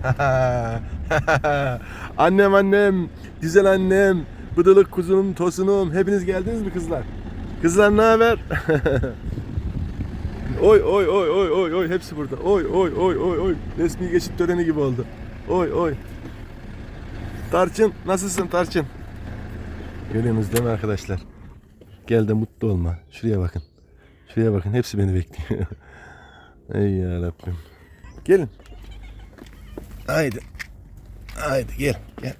annem annem, güzel annem, bıdılık kuzum, tosunum. Hepiniz geldiniz mi kızlar? Kızlar ne haber? oy oy oy oy oy oy hepsi burada. Oy oy oy oy oy. Resmi geçit töreni gibi oldu. Oy oy. Tarçın nasılsın Tarçın? Görüyorsunuz değil mi arkadaşlar? Gel de mutlu olma. Şuraya bakın. Şuraya bakın. Hepsi beni bekliyor. Ey ya. Gelin. Haydi. Haydi gel. Gel.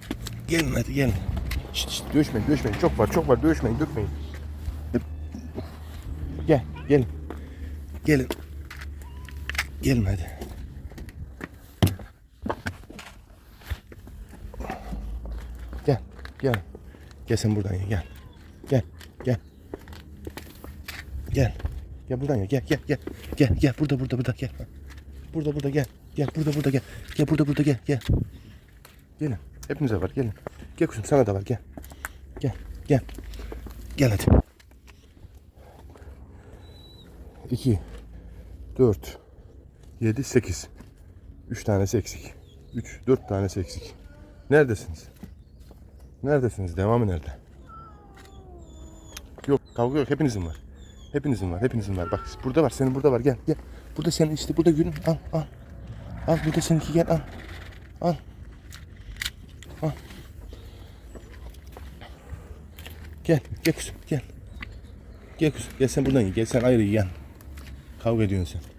Gelin hadi gelin. Şişt, şişt, dövüşmeyin, dövüşmeyin. Çok var, çok var. Dövüşmeyin, dökmeyin. Gel, gelin. Gelin. Gelin hadi. Gel, gel. Gel sen buradan ya, gel. Gel, gel. Gel. Gel buradan ya, gel, gel, gel. Gel, gel. Burada, burada, burada, gel. Burada, burada, gel. Gel, burada, burada, gel. Gel, burada, burada, gel, gel. Gelin. Hepinize var, gelin. Gel kuzum, sana da var, gel. Gel, gel. Gel hadi. İki, dört, yedi, sekiz. Üç tanesi eksik. Üç, dört tanesi eksik. Neredesiniz? Neredesiniz? Devamı nerede? Yok kavga yok. Hepinizin var. Hepinizin var. Hepinizin var. Bak burada var. Senin burada var. Gel gel. Burada senin işte burada gülüm. Al al. Al burada seninki gel al. Al. Al. Gel. Gel kuzum. Gel. Gel kuzum. Gel sen buradan ye. Gel sen ayrı yiyen. Kavga ediyorsun sen.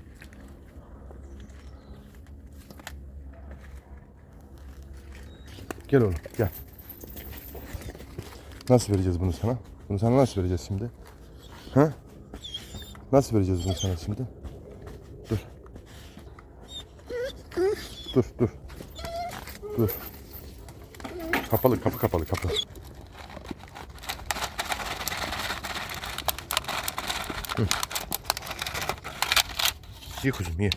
Gel oğlum gel. Nasıl vereceğiz bunu sana? Bunu sana nasıl vereceğiz şimdi? Ha? Nasıl vereceğiz bunu sana şimdi? Dur, dur. Dur. Kapalı, kapı kapalı, kapı. Hı. Ye kuzum, ye.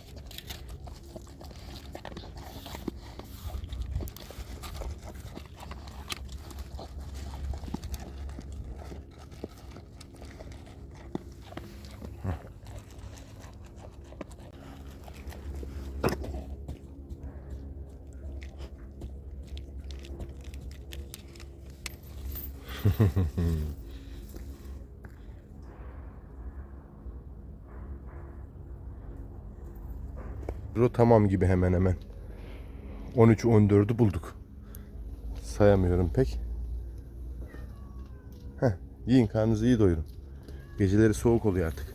Ro tamam gibi hemen hemen. 13 14'ü bulduk. Sayamıyorum pek. Heh, yiyin karnınızı iyi doyurun. Geceleri soğuk oluyor artık.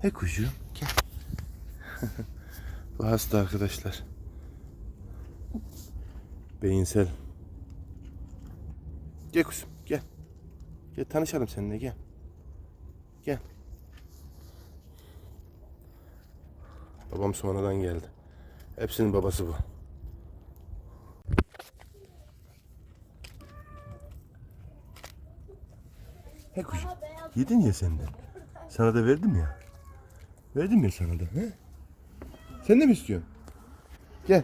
He kuşum gel. Bu hasta arkadaşlar. Beyinsel. Gel kuzum gel. Gel tanışalım seninle gel. Gel. Babam sonradan geldi. Hepsinin babası bu. He kuzum. Yedin ya sen de. Sana da verdim ya. Verdim ya sana da. He? Sen de mi istiyorsun? Gel.